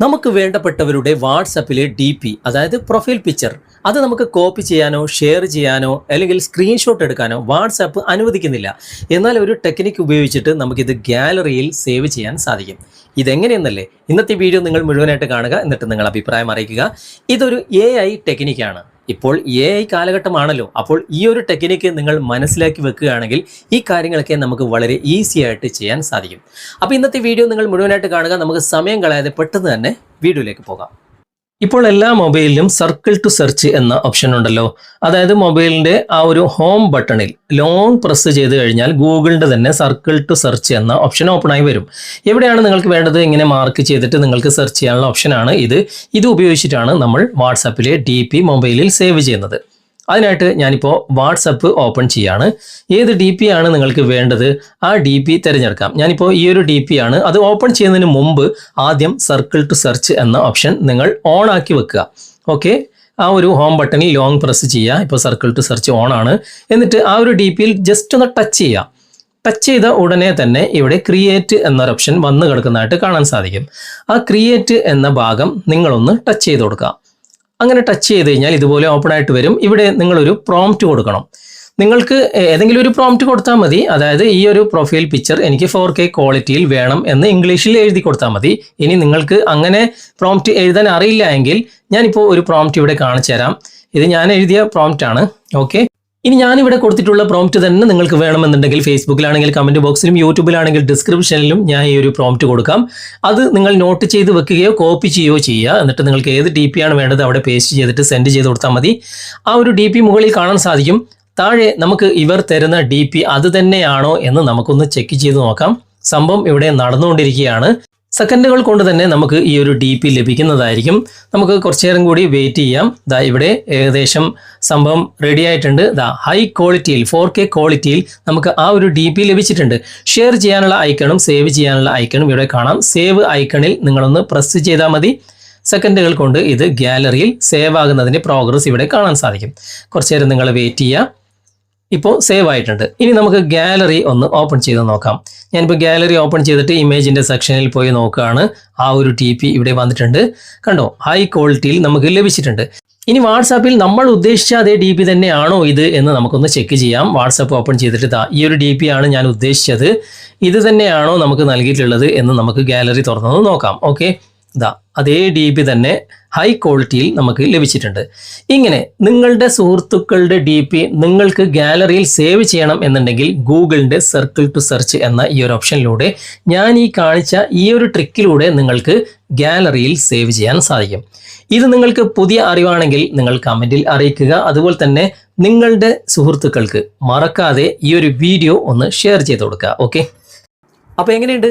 നമുക്ക് വേണ്ടപ്പെട്ടവരുടെ വാട്സപ്പിലെ ഡി പി അതായത് പ്രൊഫൈൽ പിക്ചർ അത് നമുക്ക് കോപ്പി ചെയ്യാനോ ഷെയർ ചെയ്യാനോ അല്ലെങ്കിൽ സ്ക്രീൻഷോട്ട് എടുക്കാനോ വാട്സാപ്പ് അനുവദിക്കുന്നില്ല. എന്നാൽ ഒരു ടെക്നിക്ക് ഉപയോഗിച്ചിട്ട് നമുക്കിത് ഗാലറിയിൽ സേവ് ചെയ്യാൻ സാധിക്കും. ഇതെങ്ങനെയെന്നല്ലേ? ഇന്നത്തെ വീഡിയോ നിങ്ങൾ മുഴുവനായിട്ട് കാണുക. എന്നിട്ട് നിങ്ങൾ അഭിപ്രായം അറിയിക്കുക. ഇതൊരു എ ഐ ടെക്നിക്കാണ് ഇപ്പോൾ എ ഐ കാലഘട്ടമാണല്ലോ. അപ്പോൾ ഈ ഒരു ടെക്നിക്ക് നിങ്ങൾ മനസ്സിലാക്കി വെക്കുകയാണെങ്കിൽ ഈ കാര്യങ്ങളൊക്കെ നമുക്ക് വളരെ ഈസി ആയിട്ട് ചെയ്യാൻ സാധിക്കും. അപ്പോൾ ഇന്നത്തെ വീഡിയോ നിങ്ങൾ മുഴുവനായിട്ട് കാണുക. നമുക്ക് സമയം കളയാതെ പെട്ടെന്ന് തന്നെ വീഡിയോയിലേക്ക് പോകാം. ഇപ്പോൾ എല്ലാ മൊബൈലിലും സർക്കിൾ ടു സെർച്ച് എന്ന ഓപ്ഷൻ ഉണ്ടല്ലോ. അതായത് മൊബൈലിന്റെ ആ ഒരു ഹോം ബട്ടണിൽ ലോങ് പ്രസ് ചെയ്ത് കഴിഞ്ഞാൽ ഗൂഗിളിന്റെ തന്നെ സർക്കിൾ ടു സെർച്ച് എന്ന ഓപ്ഷൻ ഓപ്പൺ ആയി വരും. എവിടെയാണ് നിങ്ങൾക്ക് വേണ്ടത്? ഇങ്ങനെ മാർക്ക് ചെയ്തിട്ട് നിങ്ങൾക്ക് സെർച്ച് ചെയ്യാനുള്ള ഓപ്ഷനാണ് ഇത്. ഇത് ഉപയോഗിച്ചിട്ടാണ് നമ്മൾ വാട്സാപ്പിലെ ഡി മൊബൈലിൽ സേവ് ചെയ്യുന്നത്. അതിനായിട്ട് ഞാനിപ്പോൾ വാട്സപ്പ് ഓപ്പൺ ചെയ്യാണ്. ഏത് ഡി പി ആണ് നിങ്ങൾക്ക് വേണ്ടത്? ആ ഡി പി തിരഞ്ഞെടുക്കാം. ഞാനിപ്പോൾ ഈ ഒരു ഡി പി ആണ്. അത് ഓപ്പൺ ചെയ്യുന്നതിന് മുമ്പ് ആദ്യം സർക്കിൾ ടു സെർച്ച് എന്ന ഓപ്ഷൻ നിങ്ങൾ ഓൺ ആക്കി വെക്കുക. ഓക്കെ? ആ ഒരു ഹോം ബട്ടണിൽ ലോങ് പ്രസ് ചെയ്യുക. ഇപ്പോൾ സർക്കിൾ ടു സെർച്ച് ഓൺ ആണ്. എന്നിട്ട് ആ ഒരു ഡി പിയിൽ ജസ്റ്റ് ഒന്ന് ടച്ച് ചെയ്യുക. ടച്ച് ചെയ്ത ഉടനെ തന്നെ ഇവിടെ ക്രിയേറ്റ് എന്നൊരു ഓപ്ഷൻ വന്നു കിടക്കുന്നതായിട്ട് കാണാൻ സാധിക്കും. ആ ക്രിയേറ്റ് എന്ന ഭാഗം നിങ്ങളൊന്ന് ടച്ച് ചെയ്ത് കൊടുക്കുക. അങ്ങനെ ടച്ച് ചെയ്ത് കഴിഞ്ഞാൽ ഇതുപോലെ ഓപ്പൺ ആയിട്ട് വരും. ഇവിടെ നിങ്ങളൊരു പ്രോംപ്റ്റ് കൊടുക്കണം. നിങ്ങൾക്ക് ഏതെങ്കിലും ഒരു പ്രോംപ്റ്റ് കൊടുത്താൽ മതി. അതായത് ഈ ഒരു പ്രൊഫൈൽ പിക്ചർ എനിക്ക് ഫോർ കെ ക്വാളിറ്റിയിൽ വേണം എന്ന് ഇംഗ്ലീഷിൽ എഴുതി കൊടുത്താൽ മതി. ഇനി നിങ്ങൾക്ക് അങ്ങനെ പ്രോംപ്റ്റ് എഴുതാൻ അറിയില്ല എങ്കിൽ ഞാനിപ്പോൾ ഒരു പ്രോംപ്റ്റ് ഇവിടെ കാണിച്ചു തരാം ഇത് ഞാൻ എഴുതിയ പ്രോംപ്റ്റ് ആണ്. ഓക്കെ ഇനി ഞാനിവിടെ കൊടുത്തിട്ടുള്ള പ്രോംപ്റ്റ് തന്നെ നിങ്ങൾക്ക് വേണമെന്നുണ്ടെങ്കിൽ ഫേസ്ബുക്കിലാണെങ്കിൽ കമന്റ് ബോക്സിലും യൂട്യൂബിലാണെങ്കിൽ ഡിസ്ക്രിപ്ഷനിലും ഞാൻ ഈ ഒരു പ്രോംപ്റ്റ് കൊടുക്കാം. അത് നിങ്ങൾ നോട്ട് ചെയ്ത് വെക്കുകയോ കോപ്പി ചെയ്യുകയോ ചെയ്യുക. എന്നിട്ട് നിങ്ങൾക്ക് ഏത് ഡി ആണ് വേണ്ടത് അവിടെ പേസ്റ്റ് ചെയ്തിട്ട് സെൻഡ് ചെയ്ത് കൊടുത്താൽ മതി. ആ ഒരു ഡി മുകളിൽ കാണാൻ സാധിക്കും. താഴെ നമുക്ക് ഇവർ തരുന്ന ഡി പി അത് തന്നെയാണോ എന്ന് നമുക്കൊന്ന് ചെക്ക് ചെയ്ത് നോക്കാം. സംഭവം ഇവിടെ നടന്നുകൊണ്ടിരിക്കുകയാണ്. സെക്കൻഡുകൾ കൊണ്ട് തന്നെ നമുക്ക് ഈ ഒരു ഡി പി ലഭിക്കുന്നതായിരിക്കും. നമുക്ക് കുറച്ചു നേരം കൂടി വെയിറ്റ് ചെയ്യാം. ദാ ഇവിടെ ഏകദേശം സംഭവം റെഡി ആയിട്ടുണ്ട്. ദാ ഹൈ ക്വാളിറ്റിയിൽ ഫോർ കെ ക്വാളിറ്റിയിൽ നമുക്ക് ആ ഒരു ഡി പി ലഭിച്ചിട്ടുണ്ട്. ഷെയർ ചെയ്യാനുള്ള ഐക്കണും സേവ് ചെയ്യാനുള്ള ഐക്കണും ഇവിടെ കാണാം. സേവ് ഐക്കണിൽ നിങ്ങളൊന്ന് പ്രസ് ചെയ്താൽ മതി. സെക്കൻഡുകൾ കൊണ്ട് ഇത് ഗാലറിയിൽ സേവ് ആകുന്നതിന്റെ പ്രോഗ്രസ് ഇവിടെ കാണാൻ സാധിക്കും. കുറച്ചു നേരം നിങ്ങൾ വെയിറ്റ് ചെയ്യുക. ഇപ്പോൾ സേവ് ആയിട്ടുണ്ട്. ഇനി നമുക്ക് ഗാലറി ഒന്ന് ഓപ്പൺ ചെയ്ത് നോക്കാം. ഞാനിപ്പോൾ ഗാലറി ഓപ്പൺ ചെയ്തിട്ട് ഇമേജിന്റെ സെക്ഷനിൽ പോയി നോക്കുകയാണ്. ആ ഒരു ടി പി ഇവിടെ വന്നിട്ടുണ്ട്. കണ്ടോ? ഹൈ ക്വാളിറ്റിയിൽ നമുക്ക് ലഭിച്ചിട്ടുണ്ട്. ഇനി വാട്സാപ്പിൽ നമ്മൾ ഉദ്ദേശിച്ച അതേ ഡി പി തന്നെയാണോ ഇത് എന്ന് നമുക്കൊന്ന് ചെക്ക് ചെയ്യാം. വാട്സാപ്പ് ഓപ്പൺ ചെയ്തിട്ട് ദാ ഈ ഒരു ഡി പി ആണ് ഞാൻ ഉദ്ദേശിച്ചത്. ഇത് തന്നെയാണോ നമുക്ക് നൽകിയിട്ടുള്ളത് എന്ന് നമുക്ക് ഗാലറി തുറന്നത് നോക്കാം. ഓക്കെ ഇതാ അതേ ഡി പി തന്നെ ഹൈ ക്വാളിറ്റിയിൽ നമുക്ക് ലഭിച്ചിട്ടുണ്ട്. ഇങ്ങനെ നിങ്ങളുടെ സുഹൃത്തുക്കളുടെ ഡി പി നിങ്ങൾക്ക് ഗാലറിയിൽ സേവ് ചെയ്യണം എന്നുണ്ടെങ്കിൽ ഗൂഗിളിന്റെ സർക്കിൾ ടു സെർച്ച് എന്ന ഈ ഒരു ഓപ്ഷനിലൂടെ ഞാൻ ഈ കാണിച്ച ഈ ഒരു ട്രിക്കിലൂടെ നിങ്ങൾക്ക് ഗാലറിയിൽ സേവ് ചെയ്യാൻ സാധിക്കും. ഇത് നിങ്ങൾക്ക് പുതിയ അറിവാണെങ്കിൽ നിങ്ങൾ കമന്റിൽ അറിയിക്കുക. അതുപോലെ തന്നെ നിങ്ങളുടെ സുഹൃത്തുക്കൾക്ക് മറക്കാതെ ഈ ഒരു വീഡിയോ ഒന്ന് ഷെയർ ചെയ്ത് കൊടുക്കുക. ഓക്കെ അപ്പോൾ എങ്ങനെയുണ്ട്?